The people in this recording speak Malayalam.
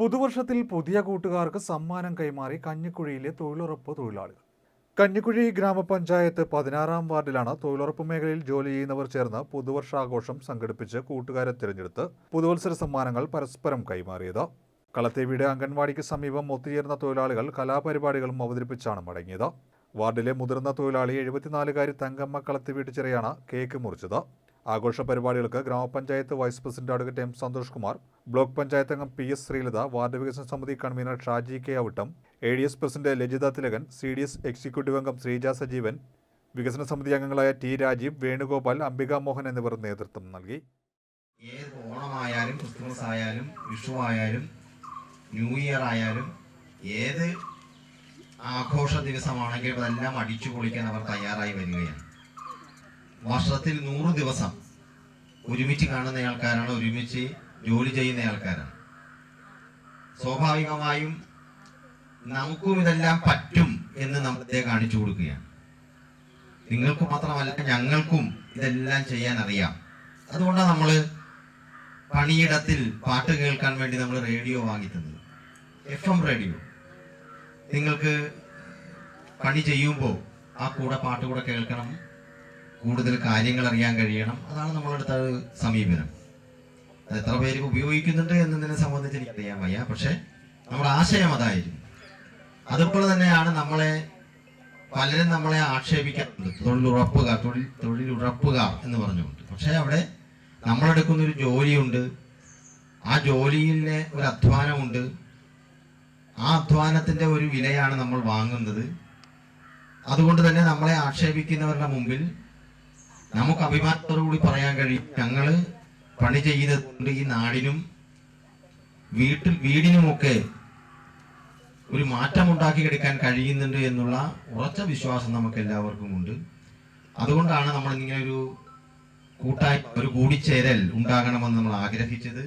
പുതുവർഷത്തിൽ പുതിയ കൂട്ടുകാർക്ക് സമ്മാനം കൈമാറി കഞ്ഞിക്കുഴിയിലെ തൊഴിലുറപ്പ് തൊഴിലാളികൾ. കഞ്ഞിക്കുഴി ഗ്രാമപഞ്ചായത്ത് പതിനാറാം വാർഡിലാണ് തൊഴിലുറപ്പ് മേഖലയിൽ ജോലി ചെയ്യുന്നവർ ചേർന്ന് പുതുവർഷാഘോഷം സംഘടിപ്പിച്ച് കൂട്ടുകാരെ തിരഞ്ഞെടുത്ത് പുതുവത്സര സമ്മാനങ്ങൾ പരസ്പരം കൈമാറിയത്. കളത്തേവിയുടെ അംഗൻവാടിക്ക് സമീപം ഒത്തുചേർന്ന തൊഴിലാളികൾ കലാപരിപാടികളും അവതരിപ്പിച്ചാണ് മടങ്ങിയത്. വാർഡിലെ മുതിർന്ന തൊഴിലാളി എഴുപത്തിനാലുകാരി തങ്കമ്മ കളത്തിവീട്ട് ചിറയാണ് കേക്ക് മുറിച്ചത്. ആഘോഷ പരിപാടികൾക്ക് ഗ്രാമപഞ്ചായത്ത് vice president advocate M Santhosh Kumar block panchayat അംഗം പി എസ് ശ്രീലത വാർഡ് വികസന സമിതി convener Shaji K Avittam A D S president Lajitha Thilakan C D S executive അംഗം ശ്രീജ സജീവൻ വികസന സമിതി അംഗങ്ങളായ ടി രാജീവ് വേണുഗോപാൽ അംബിക മോഹൻ എന്നിവർ നേതൃത്വം നൽകി. ഏത് ഓണമായാലും ക്രിസ്മസ് ആയാലും വിഷു ആയാലും ന്യൂ ഇയർ ആയാലും ഏത് ആഘോഷ ദിവസമാണെങ്കിലും അതെല്ലാം അടിച്ചു പൊളിക്കാൻ അവർ തയ്യാറായി വരികയാണ്. വർഷത്തിൽ നൂറ് ദിവസം ഒരുമിച്ച് കാണുന്ന ആൾക്കാരാണ് ഒരുമിച്ച് ജോലി ചെയ്യുന്ന ആൾക്കാരാണ്. സ്വാഭാവികമായും നമുക്കും ഇതെല്ലാം പറ്റും എന്ന് നമ്മളെ കാണിച്ചു കൊടുക്കുകയാണ്. നിങ്ങൾക്ക് മാത്രമല്ല ഞങ്ങൾക്കും ഇതെല്ലാം ചെയ്യാൻ അറിയാം. അതുകൊണ്ടാണ് നമ്മൾ പണിയിടത്തിൽ പാട്ട് കേൾക്കാൻ വേണ്ടി നമ്മൾ റേഡിയോ വാങ്ങി തന്നത്. F M radio. നിങ്ങൾക്ക് പണി ചെയ്യുമ്പോൾ ആ കൂടെ പാട്ട് കൂടെ കേൾക്കണം കൂടുതൽ കാര്യങ്ങൾ അറിയാൻ കഴിയണം. അതാണ് നമ്മളെടുത്ത സമീപനം. അത് എത്ര പേര് ഉപയോഗിക്കുന്നുണ്ട് എന്നതിനെ സംബന്ധിച്ച് എനിക്കറിയാൻ വയ്യ. പക്ഷെ നമ്മുടെ ആശയം അതായിരുന്നു. അതുപോലെ തന്നെയാണ് നമ്മളെ പലരും നമ്മളെ ആക്ഷേപിക്കാറുണ്ട്. തൊഴിലുറപ്പുകാർ തൊഴിൽ തൊഴിലുറപ്പുകാർ എന്ന് പറഞ്ഞുകൊണ്ട്. പക്ഷേ അവിടെ നമ്മളെടുക്കുന്ന ഒരു ജോലിയുണ്ട്. ആ ജോലിയിലെ ഒരു അധ്വാനമുണ്ട്. ആ അധ്വാനത്തിന്റെ ഒരു വിലയാണ് നമ്മൾ വാങ്ങുന്നത്. അതുകൊണ്ട് തന്നെ നമ്മളെ ആക്ഷേപിക്കുന്നവരുടെ മുമ്പിൽ നമുക്ക് അഭിമാനത്തോടു കൂടി പറയാൻ കഴിയും. ഞങ്ങൾ പണി ചെയ്തുകൊണ്ട് ഈ നാടിനും വീട്ടിൽ വീടിനുമൊക്കെ ഒരു മാറ്റം ഉണ്ടാക്കിയെടുക്കാൻ കഴിയുന്നുണ്ട് എന്നുള്ള ഉറച്ച വിശ്വാസം നമുക്ക് എല്ലാവർക്കും ഉണ്ട്. അതുകൊണ്ടാണ് നമ്മൾ ഇങ്ങനെ ഒരു കൂട്ടായി ഒരു കൂടിച്ചേരൽ ഉണ്ടാകണമെന്ന് നമ്മൾ ആഗ്രഹിച്ചത്.